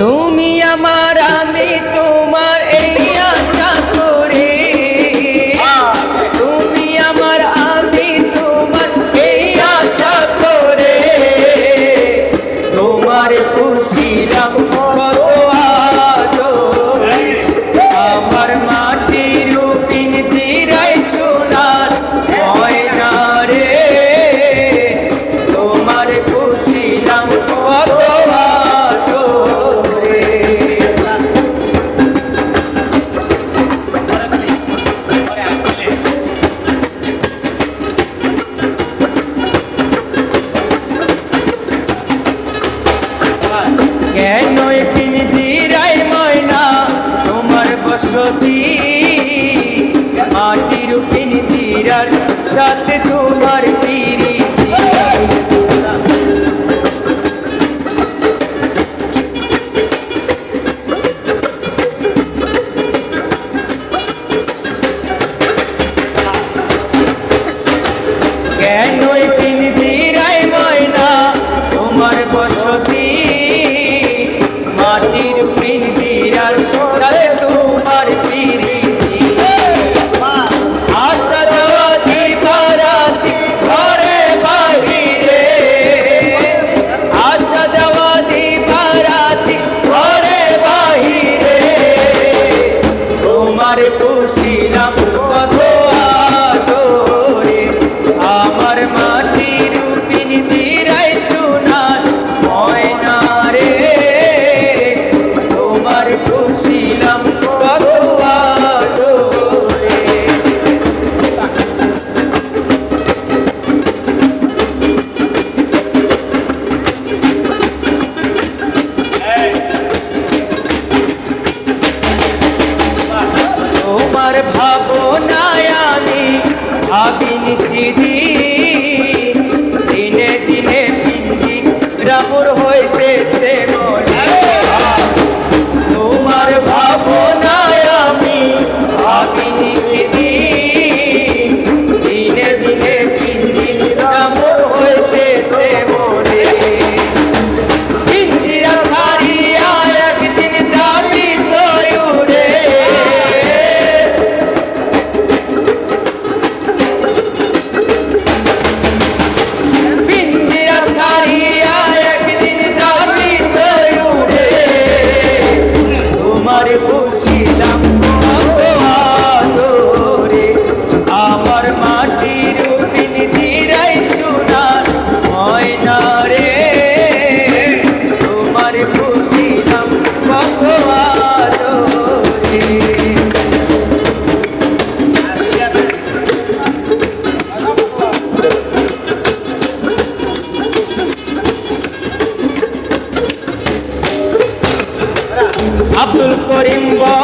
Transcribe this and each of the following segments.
তুমি আমার, আমি তোমার এই আশা করে। তুমি আমার, আমি তোমার এই আশা করে। তোমার কত আদরে আমার মাটির রূপিন সোনার ময়না রে। তোমার বসতি। মাটির পিঞ্জিরার সাথে তোমার পিরিতি। তোমার ভাবনায় আমি ভাবিনি সিদি দিনে দিনে পিন্দি রামুর করিম বল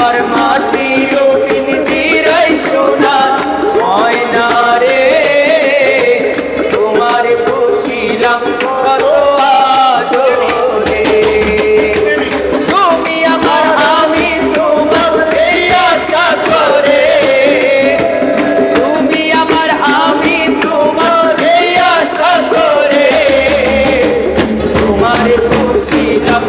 আমার মাটির পিন্দিরাই সোনা ময়না রে তোমার বসিলাম কত আদরে। তুমি আমার আমি তোমার এই আশা করে। তুমি আমার আমি তোমার এই আশা করে। তোমার বসিলাম